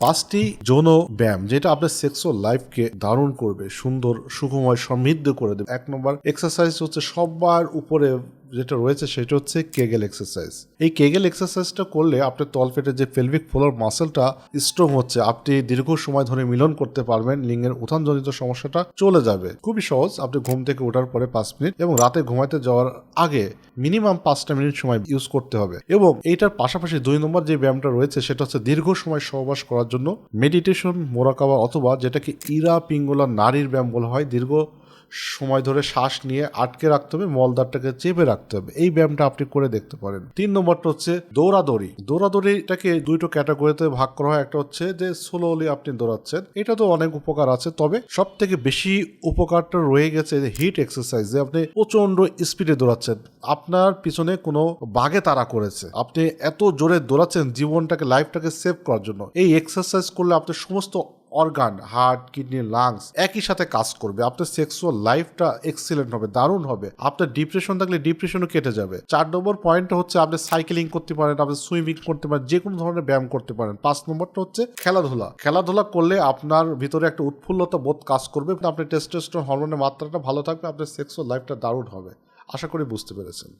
পাঁচটি যৌন ব্যায়াম, যেটা আপনার সেক্সুয়াল লাইফকে দারুণ করবে, সুন্দর, সুখময় সমৃদ্ধ করে দেবে। এক নম্বর এক্সারসাইজ হচ্ছে সবার উপরে যেটা রয়েছে সেটা হচ্ছে কেগেল এক্সারসাইজ এই কেগেল এক্সারসাইজটা করলে আপনার তলপেটের যে পেলভিক ফ্লোর মাসেলটা স্ট্রং হচ্ছে, আপনি দীর্ঘ সময় ধরে মিলন করতে পারবেন, লিঙ্গের উত্থানজনিত সমস্যাটা চলে যাবে। খুবই সহজ, আপনি ঘুম থেকে ওঠার পরে পাঁচ মিনিট এবং রাতে ঘুমাইতে যাওয়ার আগে মিনিমাম পাঁচটা মিনিট সময় ইউজ করতে হবে এবং এইটার পাশাপাশি দুই নম্বর যে ব্যায়ামটা রয়েছে সেটা হচ্ছে দীর্ঘ সময় সহবাস করার জন্য মেডিটেশন মোরাকাবা অথবা যেটাকে ইরা পিঙ্গলা নারীর ব্যায়াম বলা হয়, দীর্ঘ সময় ধরে শ্বাস নিয়ে আটকে রাখতে হবে মলদারটাকে চেপে রাখতে হবে। এই ব্যায়ামটা আপনি করে দেখতে পারেন। তিন নম্বরটা হচ্ছে দৌড়াদৌড়ি। দৌড়াদৌড়িটাকে দুইটো ক্যাটাগরিতে ভাগ করা হয়। একটা হচ্ছে যে স্লোলি আপনি দৌড়াচ্ছেন। এটা তো অনেক উপকার আছে, তবে সব থেকে বেশি উপকারটা রয়ে গেছে হিট এক্সারসাইজ। যে আপনি প্রচণ্ড স্পিডে দৌড়াচ্ছেন। আপনার পিছনে কোনো বাগে তারা করেছে। আপনি এত জোরে দৌড়াচ্ছেন জীবনটাকে, লাইফটাকে সেভ করার জন্য। এই এক্সারসাইজ করলে আপনার সমস্ত অর্গান হার্ট কিডনি লাংস একই সাথে কাজ করবে। আপনার সেক্সুয়াল লাইফটা এক্সিলেন্ট হবে, দারুণ হবে। আপনার ডিপ্রেশন থাকলে ডিপ্রেশনও কেটে যাবে। চার নম্বর পয়েন্টটা হচ্ছে আপনি সাইকেলিং করতে পারেন, আপনি সুইমিং করতে পারেন যে কোনো ধরনের ব্যায়াম করতে পারেন। পাঁচ নম্বরটা হচ্ছে খেলাধুলা। খেলাধুলা করলে আপনার ভিতরে একটা উৎফুল্লতা বোধ কাজ করবে আপনার টেস্টোস্টেরন হরমোনের মাত্রাটা ভালো থাকবে, আপনার সেক্সুয়াল লাইফটা দারুণ হবে। আশা করি বুঝতে পেরেছেন।